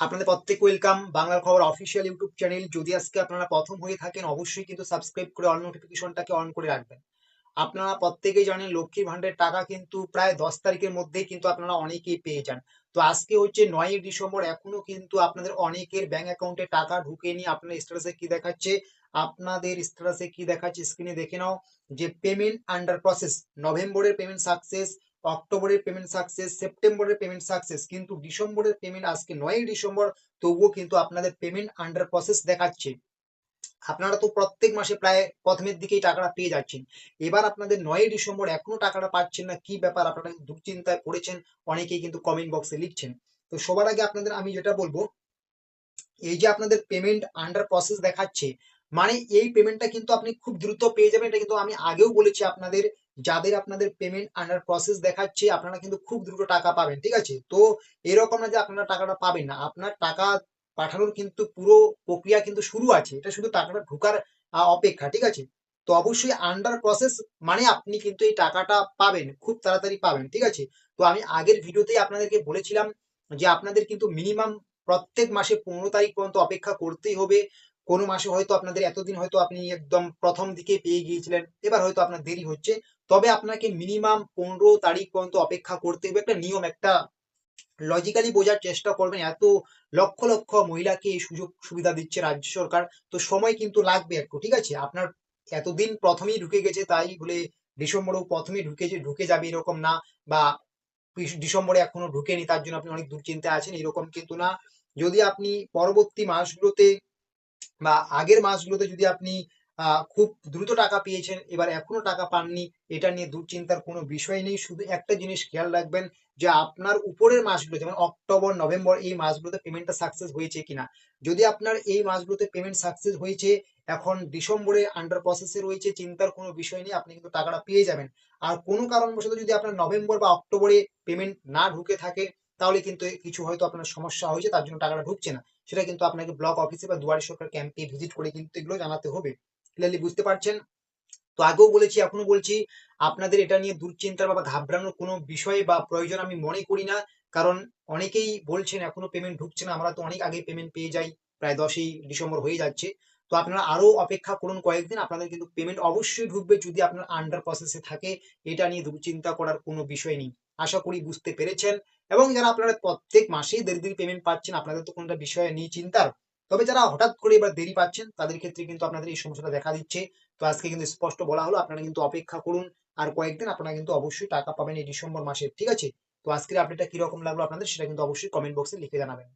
আপনাদের প্রত্যেক ওয়েলকাম বাংলার খবর অফিসিয়াল ইউটিউব চ্যানেল যদি আজকে আপনারা প্রথম হয়ে থাকেন, অবশ্যই কিন্তু সাবস্ক্রাইব করে অল নোটিফিকেশনটাকে অন করে রাখবেন। আপনারা প্রত্যেকেই জানেন, লক্ষ্মীর ভান্ডারের টাকা কিন্তু প্রায় দশ তারিখের মধ্যেই কিন্তু আপনারা অনেকেই পেয়ে যান। তো আজকে হচ্ছে নয়ই ডিসেম্বর, এখনও কিন্তু আপনাদের অনেকের ব্যাংক অ্যাকাউন্টে টাকা ঢুকেনি। আপনার স্ট্যাটাসে কি দেখাচ্ছে? আপনাদের স্ট্যাটাসে কি দেখাচ্ছে? স্ক্রিনে দেখে নাও যে পেমেন্ট আন্ডার প্রসেস নভেম্বরের পেমেন্ট সাকসেস অক্টোবরের পেমেন্ট সাকসেস সেপ্টেম্বরের পেমেন্ট সাকসেস কিন্তু ডিসেম্বরের পেমেন্ট আজকে নয়ই ডিসেম্বর, তবুও কিন্তু আপনাদের পেমেন্ট আন্ডার প্রসেস দেখাচ্ছে। আপনারা তো প্রত্যেক মাসে প্রায় প্রথমের দিকেই টাকাটা পেয়ে যাচ্ছেন। এবার আপনাদের নয়ই ডিসেম্বর এখনও টাকাটা পাচ্ছেন না, কি ব্যাপার? আপনারা দুশ্চিন্তায় পড়েছেন, অনেকেই কিন্তু কমেন্ট বক্সে লিখছেন। তো সবার আগে আপনাদের আমি যেটা বলব, এই যে আপনাদের পেমেন্ট আন্ডার প্রসেস দেখাচ্ছে মানে এই পেমেন্টটা কিন্তু আপনি খুব দ্রুত পেয়ে যাবেন, এটা কিন্তু আমি আগেও বলেছি আপনাদের যাদের আপনাদের পেমেন্ট আন্ডার প্রসেস দেখাচ্ছে, আপনারা কিন্তু খুব দ্রুত টাকা পাবেন, ঠিক আছে? তো এরকম না যে আপনারা টাকাটা পাবেন না। আপনার টাকা পাঠানোর কিন্তু পুরো প্রক্রিয়া কিন্তু শুরু আছে। এটা শুধু টাকাটা ঢোকার অপেক্ষা, ঠিক আছে? তো অবশ্যই আন্ডার প্রসেস মানে আপনি কিন্তু এই টাকাটা পাবেন, খুব তাড়াতাড়ি পাবেন, ঠিক আছে? তো আমি আগের ভিডিওতেই আপনাদেরকে বলেছিলাম যে আপনাদের কিন্তু মিনিমাম প্রত্যেক মাসে পনেরো তারিখ পর্যন্ত অপেক্ষা করতেই হবে। কোনো মাসে হয়তো আপনাদের এতদিন হয়তো আপনি একদম প্রথম দিকে পেয়ে গিয়েছিলেন, এবার হয়তো আপনার দেরি হচ্ছে। তবে আপনাকে মিনিমাম পনেরো তারিখ পর্যন্ত অপেক্ষা করতে হবে। একটা নিয়ম, একটা লজিক্যালি বোঝার চেষ্টা করবেন, এত লক্ষ লক্ষ মহিলাকে এই সুযোগ সুবিধা দিচ্ছে রাজ্য সরকার। তো সময় কিন্তু লাগবে একটু, ঠিক আছে? আপনার এতদিন প্রথমেই ঢুকে গেছে, তাই বলে ডিসেম্বরেও প্রথমেই ঢুকেছে ঢুকে যাবে এরকম না বা ডিসেম্বরে এখনও ঢুকেনি, তার জন্য আপনি অনেক দুশ্চিন্তায় আছেন, এরকম কিন্তু না। যদি আপনি পরবর্তী মাসগুলোতে বা আগের মাসগুলোতে যদি আপনি খুব দ্রুত টাকা পেয়েছেন, এবার এখনও টাকা পাননি, এটা নিয়ে দুশ্চিন্তার কোনো বিষয় নেই। শুধু একটা জিনিস খেয়াল রাখবেন যে, আপনার উপরের মাসগুলো, যেমন অক্টোবর, নভেম্বর এই মাসগুলোতে পেমেন্টটা সাকসেস হয়েছে কিনা। যদি আপনার এই মাসগুলোতে পেমেন্ট সাকসেস হয়েছে, এখন ডিসেম্বরে আন্ডার প্রসেসে রয়েছে, চিন্তার কোনো বিষয় নেই, আপনি কিন্তু টাকাটা পেয়ে যাবেন। আর কোনো কারণবশত যদি আপনার নভেম্বর বা অক্টোবরে পেমেন্ট না ঢুকে থাকে তাহলে কিন্তু কিছু হয়তো আপনার সমস্যা হয়েছে, তার জন্য টাকাটা ঢুকছে না। সেটা কিন্তু আপনাকে ব্লক অফিসে বা দুয়ারে সরকার ক্যাম্পে ভিজিট করে কিন্তু এগুলো জানাতে হবে। ক্লিয়ারলি বুঝতে পারছেন? তো আগেও বলেছি, এখনও বলছি, আপনাদের এটা নিয়ে দুশ্চিন্তার বা ঘাবড়ানোর কোনো বিষয় বা প্রয়োজন আমি মনে করি না। কারণ অনেকেই বলছেন, এখনও পেমেন্ট ঢুকছে না, আমরা তো অনেক আগে পেমেন্ট পেয়ে যাই, প্রায় দশই ডিসেম্বর হয়ে যাচ্ছে। তো আপনারা আরও অপেক্ষা করুন কয়েকদিন, আপনাদের কিন্তু পেমেন্ট অবশ্যই ঢুকবে যদি আপনার আন্ডার প্রসেসে থাকে। এটা নিয়ে দুশ্চিন্তা করার কোনো বিষয় নেই। আশা করি বুঝতে পেরেছেন। এবং যারা আপনারা প্রত্যেক মাসেই দেরি দেরি পেমেন্ট পাচ্ছেন, আপনাদের তো কোনটা বিষয় নেই চিন্তার। তবে যারা হঠাৎ করে এবার দেরি পাচ্ছেন, তাদের ক্ষেত্রে কিন্তু আপনাদের এই সমস্যাটা দেখা দিচ্ছে। তো আজকে কিন্তু স্পষ্ট বলা হলো, আপনারা কিন্তু অপেক্ষা করুন। আর কয়েকদিন আপনারা কিন্তু অবশ্যই টাকা পাবেন এই ডিসেম্বর মাসে ঠিক আছে? তো আজকের আপডেটটা কীরকম লাগল আপনাদের, সেটা কিন্তু অবশ্যই কমেন্ট বক্সে লিখে জানাবেন।